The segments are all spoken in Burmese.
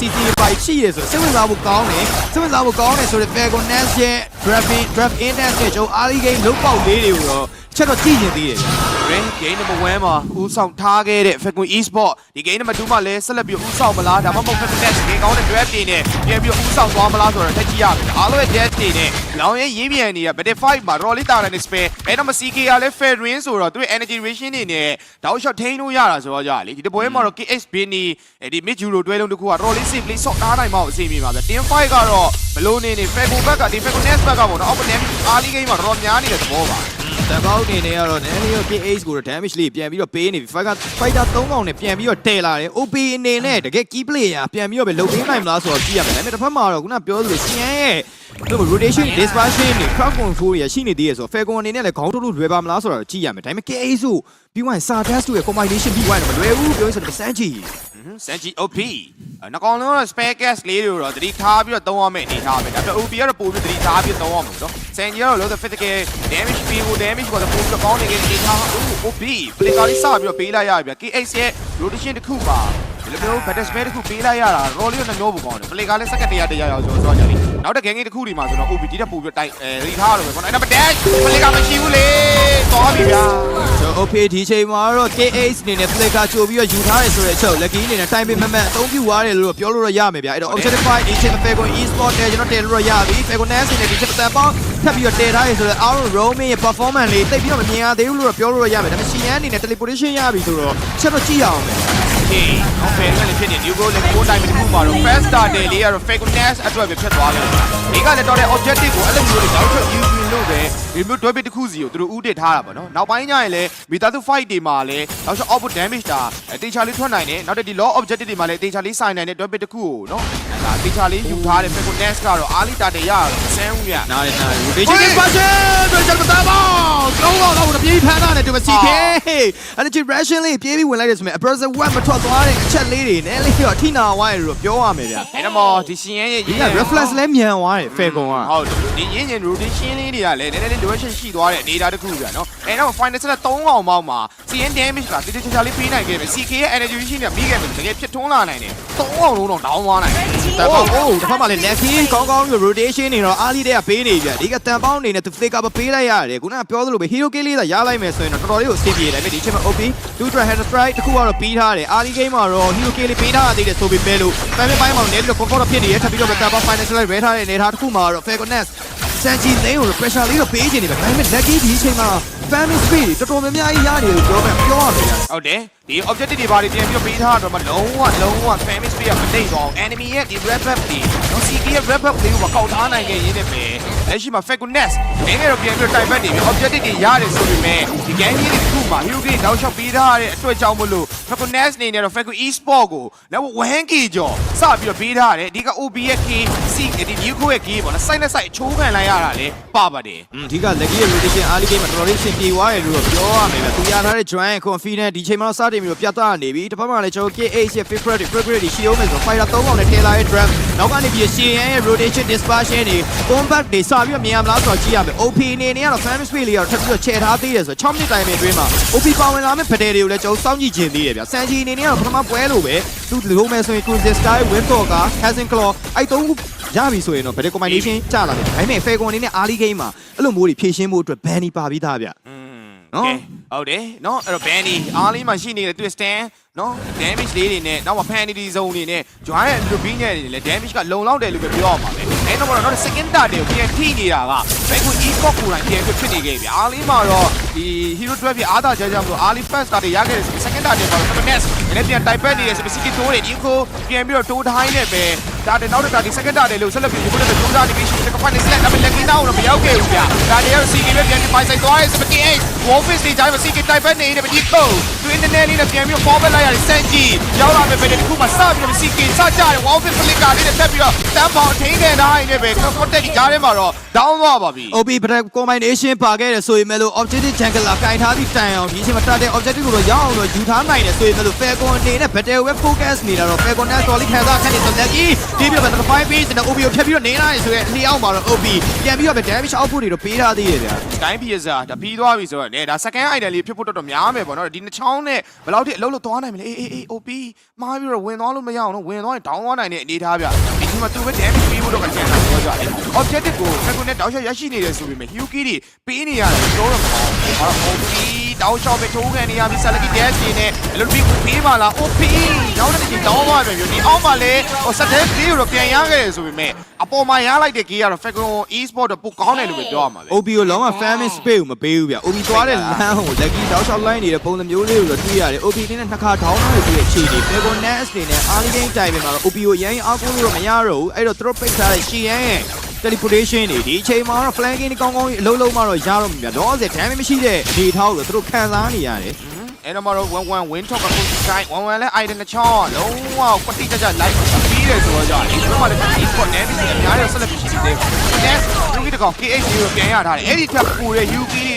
CT ပိုက်ရှိရဆိုစိတ်ဝင်စားဖို့ကောင်းတယ်စိတ်ဝင်စားဖို့ကောင်းတယ်ဆိုတော့ Falcon Nest ရဲ့ drafting draft index နဲ့ကျွန်တော် early game လုတ်ပေါက်လေးတွေကိုတော့ချက်တော့ကြည့်နေသေးတယ်ဗျာ Ring game number 1မှာဦးဆောင်ထားခဲ့တဲ့ Falcon Esport ဒီ game number 2မှာလည်းဆက်လက်ပြီးဦးဆောင်မလားဒါမှမဟုတ် Falcon Nest ဒီကောင်းတဲ့ draft တွေနဲ့ပြန်ပြီးဦးဆောင်သွားမလားဆိုတော့ထက်ကြည့်ရမယ်အားလုံးရဲ့ death တွေနဲ့လောင်ရဲ့ရေးပြန်နေတဲ့ Battle 5မှာ Rolly တာတဲ့ spare အဲတော့မ CK ကလည်း Fair Ring ဆိုတော့သူ့ရဲ့ energy ration တွေနဲ့တောက် shot ထိန်းလို့ရတာဆိုတော့ကြာလေဒီတပွဲမှာတော့ KX Binny ဒီ mid Euro တွဲလုံးတစ်ခုက Rolly simply ဆော့ထားနိုင်မအောင်အစီအမီပါဗျ Team 5ကတော့ဘလို့နေနေ Falcon ဘက်ကဒီ Falcon Nest ဘက်ကပေါ့နော် opponent early game မှာတော့များနေတဲ့သဘောပါတကောက်အနေနဲ့ကတော့နည်းနည်းတော့ PH ကိုတော့ damage လေးပြန်ပြီးတော့ပေးနေပြီ fighter fighter 3កောင်နဲ့ပြန်ပြီးတော့တဲလာတယ် OP အနေနဲ့တကယ် key player ပြန်ပြီးတော့ပဲလုပ်ပေးနိုင်မလားဆိုတော့ကြည့်ရမယ်ဒါပေမဲ့တစ်ဖက်မှာတော့ခုနပြောသလို CN ရဲ့ဒီ rotation dispersion တွေ crowd control တွေရှိနေသေးရဆိုတော့ Falcon အနေနဲ့လည်းခေါင်းထုတ်လို့လွယ်ပါမလားဆိုတော့ကြည့်ရမယ်ဒါပေမဲ့ KH ဆိုပြီးဝင် Sardas တို့ရဲ့ combination ပြီးဝင်တော့မလွယ်ဘူးပြောရဆိုတော့စမ်းကြည့် စန်ဂျီ OP နှကောင်လုံးတော့ spare gas လေးတွေတော့တတိထားပြီးတော့သုံးရမယ့်အနေထားပဲဒါပေမဲ့ OP ကတော့ပို့ပြီးတတိထားပြီးသုံးရမှာနော်စန်ဂျီကတော့လို့ physical damage ပြီးကို damage ကိုတော့ပို့ပြီးကောင်းနေခဲ့တဲ့အနေထား OP ပလင်ကာလေးစပြီးတော့ပေးလိုက်ရပြီ KX ရဲ့ rotation တစ်ခုပါ ဒီလိုမျိုး battle spare တစ်ခုပေးလိုက်ရတာ roll လေးနဲ့မျိုးပုံကောင်းတယ်ပလင်ကာလေးစက္ကန့်တရာတရာရောက်ဆိုတော့ကြာလေနောက်တဲ့ game တစ်ခုဒီမှာဆိုတော့ OP ဒီတက်ပို့ပြီးတိုက်အဲရီထားတော့ပဲခေါင်းအဲ့ဒါ dash ပလင်ကာမရှိဘူးလေသွားပြီဗျာဆိုတော့ OP ဒီချိန်မှာတော့ KH အနေနဲ့ play ကချိုပြီးတော့ယူထားတယ်ဆိုတဲ့အချက်ကို lucky အနေနဲ့ time ပေးမမတ်အသုံးပြုသွားတယ်လို့ပြောလို့ရရမယ်ဗျာအဲ့တော့ objectify ဒီချိန်မှာ Falcon e-sport နဲ့ကျွန်တော်တယ်လို့ရပြီ Falcon Nest အနေနဲ့ဒီချိန်မှာတန်ပေါင်းထပ်ပြီးတော့တည်ထားရဆိုတော့ Aaron Roaming ရဲ့ performance လေးတိတ်ပြီးတော့မမြင်ရသေးဘူးလို့တော့ပြောလို့ရရမယ်ဒါပေမဲ့ CN အနေနဲ့ teleportation ရပြီဆိုတော့ချက်တော့ကြည့်ရအောင်ပဲ Okay အောင်ဖယ်လည်းဖြစ်နေ New Goal လည်းကိုတိုင်းတစ်ခုမှာတော့ Fast Starter လေးကတော့ Fakeness အတွက်ပဲဖြစ်သွားတယ်။ဒီကလည်းတော့တဲ့ objective ကိုအဲ့လိုမျိုးလေးတောက်ချက် use လို့ပဲဒီမျိုး drop တစ်ခုစီကိုသူတို့ဥတည်ထားတာပေါ့နော်။နောက်ပိုင်းကျရင်လည်း Meta 2 fight တွေမှာလည်းတောက်ချက် output damage တာအတေချာလေးထွက်နိုင်တယ်။နောက်တဲ့ဒီ law objective တွေမှာလည်းအတေချာလေးဆိုင်နိုင်တဲ့ drop တစ်ခုကိုနော်။ ဒါအတေချာလေးယူထားတဲ့ Fakeness ကတော့အားလီတာတွေရတော့ဆန်းဦးရ။နားရနား rotation dispersion တို့ကျွန်တော်တန်ပေါင်းလုံးဝတော့ပြေးဖမ်းတာနဲ့တူမ CK အဲ့ဒီ ration လေးပြေးပြီးဝင်လိုက်တယ်ဆိုရင် approach 1မထွက်သွားတဲ့အချက်လေးတွေနဲ့လေးတော့ထိနာဝိုင်းလို့ပြောရမယ်ဗျာအဲ့တော့မော်ဒီရှင်ရဲ့ဒီက reflex လဲမြန်သွားတယ် Falcon ကဟုတ်တယ်ဒီရင်းရင် rotation လေးတွေကလည်းနည်းနည်းလေး duration ရှိသွားတဲ့ data တစ်ခုပြနော်အဲတော့ final set 3កောင်ပေါက်မှာ CN damage ကတိတိကျကျလေးပေးနိုင်ခဲ့ပြီ CK ရဲ့ energy ရှိနေပြီးခဲ့ပြီတကယ်ဖြစ်ထွန်းလာနိုင်တယ်3កောင်လုံးတော့ down သွားနိုင်တယ်တန်ပေါင်းအိုးတစ်ဖက်မှာလည်း lucky ကောင်းကောင်းပြီး rotation နေတော့အားလေးတဲ့ကပေးနေပြန်ဒီကတန်ပေါင်းအနေနဲ့သူ flicker ပေးလိုက်ရတယ်ခုနကပြောသလိုပဲ hero kill လေးသာရလိုက်မယ်ဆိုရင်တော့တော်တော်လေးကိုအဆင်ပြေတယ်ဒါပေမဲ့ဒီချိန်မှာ OP 2 try head strike တခုကတော့ပြီးထားတယ်အားလေး game မှာတော့ hero kill လေးပေးထားသေးတယ်ဆိုပေမဲ့လို့ family ပိုင်းမှာလည်း comfort ဖြစ်နေရထပ်ပြီးတော့တန်ပေါင်း final select ရဲထားတဲ့နေထားတစ်ခုမှာတော့ Falcon Nest စန်ဂျီလိန်ကို pressure လေးတော့ပေးချင်နေပဲဒါပေမဲ့ lucky ဒီချိန်မှာ family speed တော်တော်များများကြီးရတယ်လို့ပြောမယ်ပြောရမယ်ဗျာဟုတ်တယ် ဒီ objective တွေဘာတွေပြန်ပြီးတော့ပေးထားတော့မှလုံးဝလုံးဝ famous ပေးရမနေတော့ enemy ရဲ့ဒီ red buff တွေနော် CK ရဲ့ red buff လေးကိုကောက်ထားနိုင်ခဲ့ရင်းနဲ့ပဲလက်ရှိမှာ Falconess နည်းနည်းတော့ပြန်ပြီးတော့တိုင်ပတ်နေပြီ objective တွေရတယ်ဆိုပေမဲ့ဒီ game ကြီးတစ်ခုမှာ hero game တောက်လျှောက်ပေးထားတဲ့အတွက်ကြောင့်မလို့ Falconess နေနဲ့တော့ Falcon e-sport ကိုနောက် 1k ကျော်စပြီးတော့ပေးထားတယ်ဒီက OB ရဲ့ K C ဒီ new ရဲ့ K ပေါ့နော် side နဲ့ side အချိုးခံလိုက်ရတာလေပါပါတယ်อืมအဓိက lucky ရဲ့ rotation early game မှာတော်တော်လေးအဆင်ပြေသွားတယ်လို့တော့ပြောရမယ်ဗျသူရထားတဲ့ join confidence ဒီချိန်မှာတော့စတင် ပြီးတော့ပြသနေပြီတစ်ဖက်မှာလည်းကျွန်တော် KH ရဲ့ favorite favorite တွေရှိအောင်မယ်ဆိုတော့ fighter 3កောင်နဲ့ Taylor ရဲ့ drum နောက်ကနေပြီး CN ရဲ့ rotation dispersion တွေ combat တွေစပြီးတော့မြင်ရမလားဆိုတော့ကြည့်ရမယ် OP အနေနဲ့ကတော့ fan space လေးကတော့ထပ်ပြီးတော့ချဲထားသေးတယ်ဆိုတော့6မိနစ်တိုင်ပင်အတွင်းမှာ OP ပါဝင်လာမယ့်ဖတယ်တွေကိုလည်းကျွန်တော်စောင့်ကြည့်ခြင်းသေးတယ်ဗျဆန်ဂျီအနေနဲ့ကတော့ပထမပွဲလို့ပဲသူလိုမယ်ဆိုရင် Cruiser Sky Winter က Hazen Claw အဲ့သုံးခုရပြီဆိုရင်တော့ better combination ကျလာတယ်ဒါပေမဲ့ Falcon အနေနဲ့ early game မှာအဲ့လိုမျိုးတွေဖြည့်ရှင်းဖို့အတွက် ban ပါပြီးသားဗျ อืม နော် ဟုတ်တယ်နော်အဲ့တော့ Bandy အားလေးမှရှိနေတဲ့ twist stand နော် damage လေးတွေနဲ့နောက်မှာ penalty zone တွေနဲ့ join ရဲ့ loop ညက်တွေလည်း damage ကလုံလောက်တယ်လို့ပဲပြောရမှာပဲအဲ့တော့တော့ second dart တွေကိုပြန်ထိနေတာက Banku e-sport ကိုယ်တိုင်ပြန်ဖြစ်နေခဲ့ပြီအားလေးမှာတော့ ဒီ hero 12ပြအားသာကြကြမလို့အားလေး first dart တွေရခဲ့တယ်ဆို second dart တွေပါတော့ finesse လည်းပြန်တိုက်ပတ်နေတယ်ဆိုပြီး city တိုးတွေဒီကိုပြန်ပြီးတော့တိုးတိုင်းနဲ့ပဲဒါတဲ့နောက်တစ်ဒတ်ဒီ second dart တွေလို့ဆက်လက်ပြီးဒီကိုလည်းတိုးတာဒီပြီးရှိတဲ့ final select ဒါပေမဲ့ lucky now တော့မရောက်ခဲ့ဘူးဗျာဒါတွေကတော့ CK ပဲပြန်ပြီးပိုင်ဆိုင်သွားရဲဆိုပြီး Wolfis တွေတိုင်းမှာ CK တိုက်ပတ်နေတယ်ဒီကိုတွင်းတဲ့လေးနဲ့ပြန်ပြီးတော့ forward လိုက်ရတယ်စန်ကြီးရောက်လာမယ်ပဲဒီခုမှစပြီးတော့ CK စကြတယ် Wolfis flicker လေးနဲ့တက်ပြီးတော့တန်းပေါင်ထိန်းခဲ့တိုင်းနဲ့ပဲ contact ကြားထဲမှာတော့ down သွားပါပြီ OP better combination ပါခဲ့တယ်ဆိုရင်မဲ့လို့ objective jungle jungle ကင်ထားပြီးတိုင်အောင်ဒီအချိန်မှာ target objective ကိုတော့ရအောင်တော့ယူထားနိုင်တယ်ဆိုရင်လည်း Falcon အနေနဲ့ battle web focus နေတာတော့ Falcon နဲ့ solid ခံစားခံနေတော့ lucky ဒီပြတော့5 page နဲ့ OB ကိုဖြတ်ပြီးတော့နေလာတယ်ဆိုရင်လျှောက်မှာတော့ OB ပြန်ပြီးတော့ damage output တွေတော့ပေးထားသေးတယ်ဗျာ Sky Pizza ဒါပြီးသွားပြီဆိုတော့ねဒါ second item လေးဖြစ်ဖို့တော်တော်များမယ်ပေါ့နော်ဒီနှစ်ချောင်းနဲ့ဘယ်လောက်ထိအလုပ်လုပ်သွားနိုင်မလဲအေးအေးအေး OP မှားပြီးတော့ဝင်သွားလို့မရအောင်နော်ဝင်သွားရင် down သွားနိုင်တဲ့အနေထားဗျဒီချိန်မှာသူပဲ damage ပေးဖို့တော့အကျဉ်းလာပြောကြတယ် objective ကို second နဲ့တောက်ချက်ရရှိနေတယ်ဆိုပေမဲ့ Hyuki တွေပေးနေရတယ်ပြောတော့မဟုတ်ဘူးဟာ OP တောက်ချောက်ပဲထိုးခံနေရပြီ Salaki dash နေနဲ့အဲ့လိုပြီးပေးပါလား OP နောက်တစ်ချိန်တောင်းသွားပြီဒီအောက်မှာလေဟို set dash ကိုတော့ပြန်ရခဲ့တယ်ဆိုပေမဲ့အပေါ်မှာရလိုက်တဲ့ gear ကတော့ Falcon e-sport တော့ပိုကောင်းတယ်လို့ပဲပြောရမှာပဲ OB ကိုလုံးဝ famous space ကိုမပေးဘူးဗျ OB သွားတဲ့လမ်းကို lucky တောက်လျှောက် line နေတဲ့ပုံစံမျိုးလေးကိုတော့တွေ့ရတယ် OB အနေနဲ့နှစ်ခါ down လုပ်ပြီးအခြေအနေ Falcon Nest အနေနဲ့ early game time မှာတော့ OB ကိုရမ်းအားကိုးလို့တော့မရတော့ဘူးအဲ့တော့သူတို့ပိတ်ထားတဲ့ရှီယန်ရဲ့ teleportation တွေဒီအချိန်မှာတော့ flanking ကောင်းကောင်းကြီးအလုံးလုံးမှတော့ရတော့မှာတော့အဲ့ damage မရှိတဲ့အနေထားကိုတော့သူတို့ခံစားနေရတယ် အဲ့တော့မတော့1 1 win top ကကိုဆိုင်1 1လဲ item တစ်ချောင်းလုံးဝကွတိကြကြ live ပြီးတယ်ဆိုတော့ကြာဒီမှာလည်း e-sport နဲ့ပြီးအများကြီးဆက်လက်ပြီးရှိနေတယ် Next Yuki တကောင် KH ကိုပြန်ရထားတယ်အဲ့ဒီထက်ပိုတဲ့ Yuki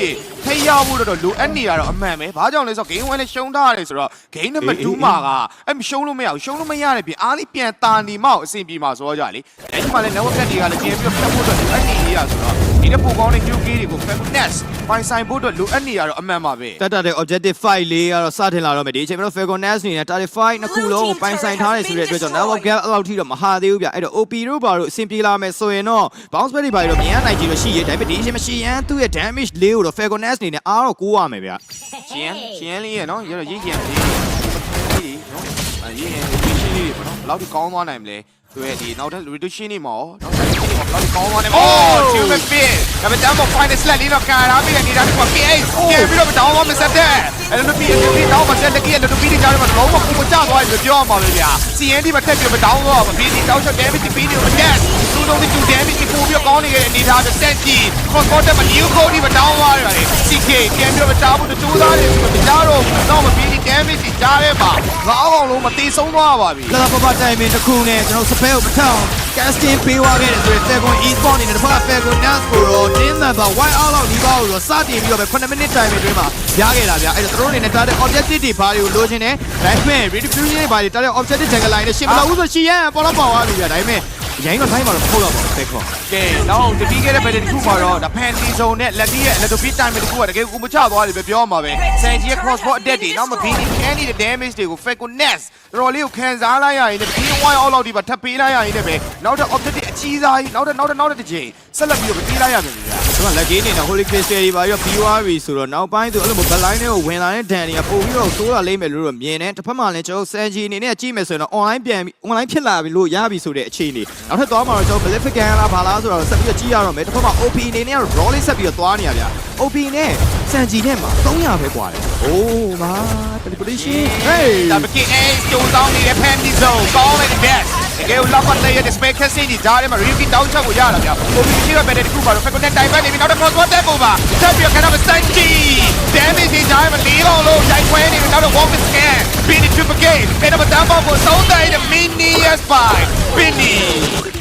တွေထိရဖို့တော့လိုအပ်နေတာတော့အမှန်ပဲဘာကြောင့်လဲဆိုတော့ game 1နဲ့ရှုံးထားရတယ်ဆိုတော့ game number 2မှာကအဲ့မရှုံးလို့မရဘူးရှုံးလို့မရတဲ့ပြင်အားလေးပြန်တာနေမှအဆင်ပြေမှာဆိုတော့ကြာလေအဲ့ဒီမှာလည်း network တွေကလည်းပြန်ပြီးတော့ဖျက်ဖို့တော့လိုအပ်နေရဆိုတော့ ဒီတဲ့ပိုကောင်းတဲ့ Yuki တွေကို Falconess ပိုင်ဆိုင်ဖို့တော့လိုအပ်နေရတော့အမှန်ပါပဲတတ်တတ်တဲ့ objective fight လေးကတော့စတင်လာတော့မယ်ဒီအချိန်မှာတော့ Falcon Nest အနေနဲ့ target fight နှစ်ခုလုံးကိုပိုင်ဆိုင်ထားတယ်ဆိုတဲ့အတွက်ကြောင့် network gap အဲ့လောက်ထိတော့မဟာသေးဘူးဗျအဲ့တော့ OP တို့ဘာလို့အဆင်ပြေလာမယ်ဆိုရင်တော့ bounce back တွေဘာလို့မရနိုင်ကြလို့ရှိရဲဒါပေမဲ့ဒီအချိန်မှာရှိရန်သူ့ရဲ့ damage လေးကိုတော့ Falcon Nest အနေနဲ့အားတော့ကိုးရမယ်ဗျရှင်ရှင်လေးရနော်ရတော့ရေးကြံလေးလေးနော်အဲရေးရင် reduction လေးတွေပေါ့နော်ဘယ်လောက်ထိကောင်းသွားနိုင်မလဲ သူရဲ့ဒီနောက်ထပ် reduction တွေမှာနော် reduction တွေမှာဘယ်လောက်ထိကောင်းသွားနိုင်မလဲ Oh two bit fit ဒါပေမဲ့တမ်းပေါ် final slot လေးတော့ကာရာပြီးတဲ့နေတာက KH ပြန်ပြီးတော့တောင်းသွားမစတဲ့အဲ့လိုပြီးပြီးတောင်းမစတဲ့ကြီးအဲ့လိုပြီးတဲ့ကြားမှာလုံးဝပုံမကျသွားတယ်ပြောရမှာပဲဗျာ CND မှာထက်ပြီးမတောင်းတော့ဘူးပြီးဒီတောင်းချက် damage ပြီးနေမတက်သူတို့ဒီ damage ကိုပို့ပြီးကောင်းနေတဲ့အနေထားပဲ set ကြီး cross border မှာ new code ဒီမတောင်းသွားရတယ် CK ပြန်ပြီးတော့မတောင်းဘူးတူသားတယ်ဆိုတော့ကြားတော့တော့မပြီးဒီ damage ကြီးကြားထဲမှာငါအောင်လုံးမတေဆုံးသွားပါပြီလာလာပပတိုင်မင်တစ်ခုနဲ့ကျွန်တော်စပယ်ကိုမထောင် casting ပေးသွားခဲ့တယ်ဆိုရင် Falcon e-sport အနေနဲ့တစ်ဖက်က Falcon Nest ကိုတော့ team member white out လောက်ဒီပါကိုတော့စတင်ပြီးတော့ပဲ9 minute time အတွင်းမှာရခဲ့တာဗျအဲ့တော့တို့အနေနဲ့တာတဲ့ objective တွေဘာတွေကိုလိုချင်တယ်ဒါပေမဲ့ redistribution တွေဘာတွေတာတဲ့ objective jungle line နဲ့ရှင်းမလို့ဘူးဆိုရှင်းရန်ပေါ်တော့ပေါ်သွားပြီဗျဒါပေမဲ့ ရိုင်းတော့တိုင်းမှာတော့မဟုတ်တော့ပါဘူး Falcon ကဲနောက်တပီးခဲ့တဲ့ဘယ်တစ်ခုမှာတော့ဒါ Panty Zone နဲ့ Lucky ရဲ့ Little Bit Time တစ်ခုကတကယ်ကိုမချသွားတယ်ပဲပြောမှာပဲ။ Sanji ရဲ့ crossbow attack တွေနောက်မှာ Beanie Candy တဲ့ damage တွေကို Falcon Nest တော်တော်လေးကိုခံစားလိုက်ရရင်လည်း Beanie Wire all out ဒီပါထပ်ပေးလိုက်ရရင်လည်းပဲနောက်ထပ် object တွေအကြီးစားကြီးနောက်ထပ်နောက်ထပ်နောက်ထပ်တစ်ချိန်ဆက်လက်ပြီးတော့ပေးလိုက်ရမယ်ဗျာသူ ကလက်ကြီးနေတာ Holy Crystal တွေပါပြီးတော့ပြီးသွားပြီဆိုတော့နောက်ပိုင်းသူအဲ့လိုမျိုး backline တွေကိုဝင်လာတဲ့ဒန်တွေကပို့ပြီးတော့ဆိုးလာလိမ့်မယ်လို့တော့မြင်တယ်တစ်ဖက်မှာလည်းကျွန်တော် Sanji အနေနဲ့ကြည့်မယ်ဆိုရင်တော့ online ပြန်ပြီး online ဖြစ်လာပြီလို့ရပြီဆိုတဲ့အခြေအနေနောက်ထပ်သွားမှာတော့ကျွန်တော် Maleficent လားဘာလားဆိုတော့ဆက်ပြီးတော့ကြည့်ရတော့မယ်တစ်ဖက်မှာ OP အနေနဲ့ကတော့ Raw လေးဆက်ပြီးတော့သွားနေရဗျာ OP နဲ့ Sanji နဲ့မှာ300ပဲกว่าတယ်။ Oh ငါ teleportation hey ဒါပကင်းအေးကျိုးတောင်းနေတဲ့ Panty Zone ကောင်း တဲ့ best တကယ်ကိုလောက်ပတ်တဲ့ display casting ဒီကြားထဲမှာ review တောင်းချက်ကိုရတာဗျာ။ OP ရှိရပဲတဲ့တစ်ခုပါတော့ Falcon Nest တိုင်ပတ်နေပြီနောက်တော့ crossbow attack ပုံပါဆက်ပြီးတော့ခဏမ Sanji damage တွေကြားထဲမှာလေးလုံးလုံးရိုက်ခွဲနေပြီနောက်တော့ walk scan Beanie triple game အဲ့တော့တမ်းပေါ်ကိုသုံးတိုင်းတဲ့ mini yes by Beanie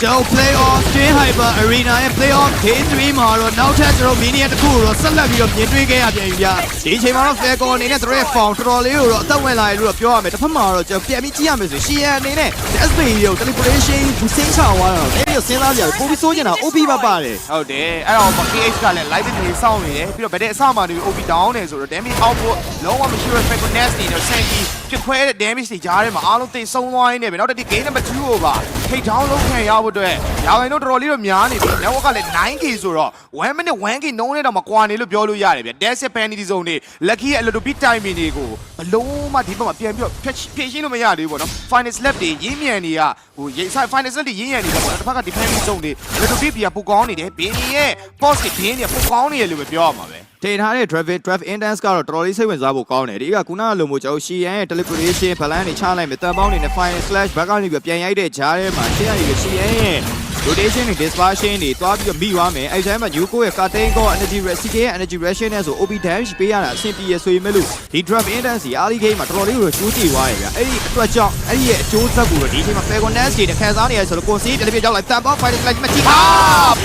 ကျွန်တော် playoff Twin Hyper Arena ရဲ့ playoff K3 မှာတော့နောက်ထပ်ကျွန်တော် mini တစ်ခုကိုတော့ဆက်လက်ပြီးတော့မြင်တွေ့ခဲ့ရပြန်ပြီဗျာဒီအချိန်မှာတော့ Falcon အနေနဲ့တို့ရဲ့ form တော်တော်လေးကိုတော့အသက်ဝင်လာရလို့တော့ပြောရမယ်တစ်ဖက်မှာတော့ကျွန်တော်ပြန်ပြီးကြည့်ရမယ်ဆိုရင် Shian အနေနဲ့ SP ကို teleportation ဘူစင်းချသွားတော့အဲ့ဒီစဉ်းစားကြရပိုပြီးစိုးကျင်တာ OP ပါပါတယ်ဟုတ်တယ်အဲ့တော့ KH ကလည်း live တွေစောင့်နေတယ်ပြီးတော့ဗတဲ့အစမှနေ OP down နေဆိုတော့ damage output လုံးဝမရှိရ Falcon Nest နေတော့ Sanji ပြခွဲတဲ့ damage တွေကြားထဲမှာအားလုံးသိဆုံးသွားရင်းနဲ့ပဲနောက်တစ်ဒီ game number 2ကိုပါထိတ် down လုံးခံရဖို့အတွက်ရာဂိုင်တို့တော်တော်လေးတော့များနေပြီ network ကလည်း 9k ဆိုတော့1 minute 1k နှုံးနဲ့တော့မကွာနေလို့ပြောလို့ရတယ်ဗျ dash penalty zone တွေ lucky ရဲ့ a little bit timing တွေကိုဘလုံးမှဒီဘက်မှာပြန်ပြီးတော့ဖြည့်ဖြည့်ရှင်းလို့မရသေးဘူးပေါ့နော် final slap တွေရင်းမြန်တွေကဟိုရိတ်ဆိုင် final slap တွေရင်းမြန်နေတယ်ပေါ့နော်တစ်ဖက်က defending zone တွေ little bit ပြပူကောင်းနေတယ်ဘင်းကြီးရဲ့ post တွေဘင်းတွေပူကောင်းနေတယ်လို့ပဲပြောရမှာပဲတင်ထားတဲ့ Draft Draft Index ကတော့တော်တော်လေးစိတ်ဝင်စားဖို့ကောင်းတယ်ဒီကခုနကလိုမျိုးကျွန်တော် Shian ရဲ့ teleportation ဘလန်တွေချလိုက်မယ်တန်ပေါင်းနေနဲ့ final slash back ကနေပြီးပြန်ရိုက်တဲ့ဂျားထဲမှာရှေ့ကနေပြီး Shian ရဲ့ rotation တွေ dispersion တွေတွားပြီးတော့မိသွားမယ်အဲ့ဒီတိုင်းမှာ Yuko ရဲ့ Katain ကော energy CK ရဲ့ energy ration နဲ့ဆို OP damage ပေးရတာအဆင်ပြေရဆိုရင်မဲ့လို့ဒီ drop intense early game မှာတော်တော်လေးကိုချိုးကြည့်သွားရဗျအဲ့ဒီအတွက်ကြောင့်အဲ့ဒီရဲ့အကျိုးဆက်ကိုတော့ဒီအချိန်မှာ Falcon Nest တွေခံစားနေရဆိုတော့ကိုစီးတလေးပြကြောက်လိုက် tap off fighter select မကြည့်ဟာ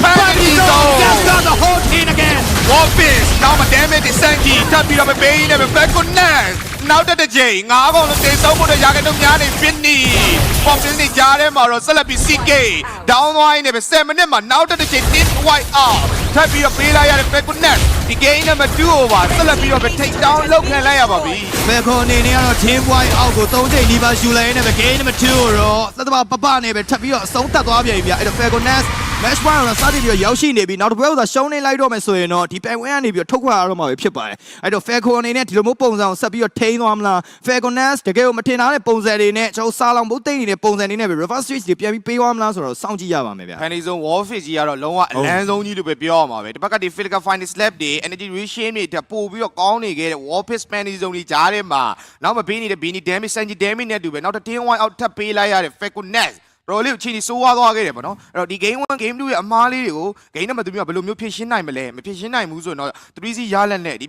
ဖန်ဒီဇုံ Just got the whole team again Warface နောက်မှာ damage တွေစန့်ကြည့်ထပ်ပြီးတော့မပေးနဲ့ပဲ back connect နောက်တစ်တစ်ချိန်ငါးကောင်လုံးတေဆုံးဖို့တော့ရာခိုင်နှုန်းများနေဖြစ်နေ pop တင်းနေကြားထဲမှာတော့ဆက်လက်ပြီး CK down သွားရင်းနဲ့ပဲ7 minute မှာနောက်တစ်တစ်ချိန် tip white out ထပ်ပြီးတော့ပေးလိုက်ရတဲ့ back connect ဒီ game နဲ့မ2 over ဆက်လက်ပြီးတော့ပဲ take down လောက်ခံလိုက်ရပါပြီ Falcon အနေနဲ့ကတော့ team wide out ကို3ချိန်နီးပါးယူလိုက်နေပဲ game number 2ကိုတော့သတ္တမပပနဲ့ပဲထပ်ပြီးတော့အဆုံးသတ်သွားပြန်ပြီဗျအဲ့တော့ Falcon Nest match point တော့စတင်ပြီးတော့ရောက်ရှိနေပြီနောက်တစ်ပွဲကရှုံးနေလိုက်တော့မယ်ဆိုရင်တော့ဒီပြိုင်ပွဲကနေပြီးတော့ထုတ်ခွာရတော့မှာပဲဖြစ်ပါတယ်အဲ့တော့ Falcon အနေနဲ့ဒီလိုမျိုးပုံစံကိုဆက်ပြီးတော့ထိန်းသွားမလား Falcon Nest တကယ်ကိုမထင်ထားတဲ့ပုံစံတွေနဲ့ကျွန်တော်စားလောင်ဘုတ်သိမ့်နေတဲ့ပုံစံတွေနဲ့ပဲ reverse switch တွေပြန်ပြီးပေးသွားမလားဆိုတော့စောင့်ကြည့်ရပါမယ်ဗျဖန်ဒီဇုံ Warface ကြီးကတော့လုံးဝအလန်းဆုံးကြီးလို့ပဲပြောရမှာပဲဒီဘက်ကဒီ physical final slap တွေ energy ratio တွေတက်ပို့ပြီးတော့ကောင်းနေခဲ့တဲ့ Warface ဖန်ဒီဇုံကြီးကြားထဲမှာနောက်မပေးနေတဲ့ Bini damage စံကြီး damage နဲ့တူပဲနောက်တစ်တင်း wide out ထပ်ပေးလိုက်ရတဲ့ Falcon Nest တော်လေးကိုချင်းဒီစိုးဝါးသွားခဲ့တယ်ပေါ့နော်အဲ့တော့ဒီ game 1 game 2ရဲ့အမားလေးတွေကို game နံပါတ်3ကဘယ်လိုမျိုးဖြည့်ရှင်းနိုင်မလဲမဖြည့်ရှင်းနိုင်ဘူးဆိုရင်တော့3စီရလက်နဲ့ဒီ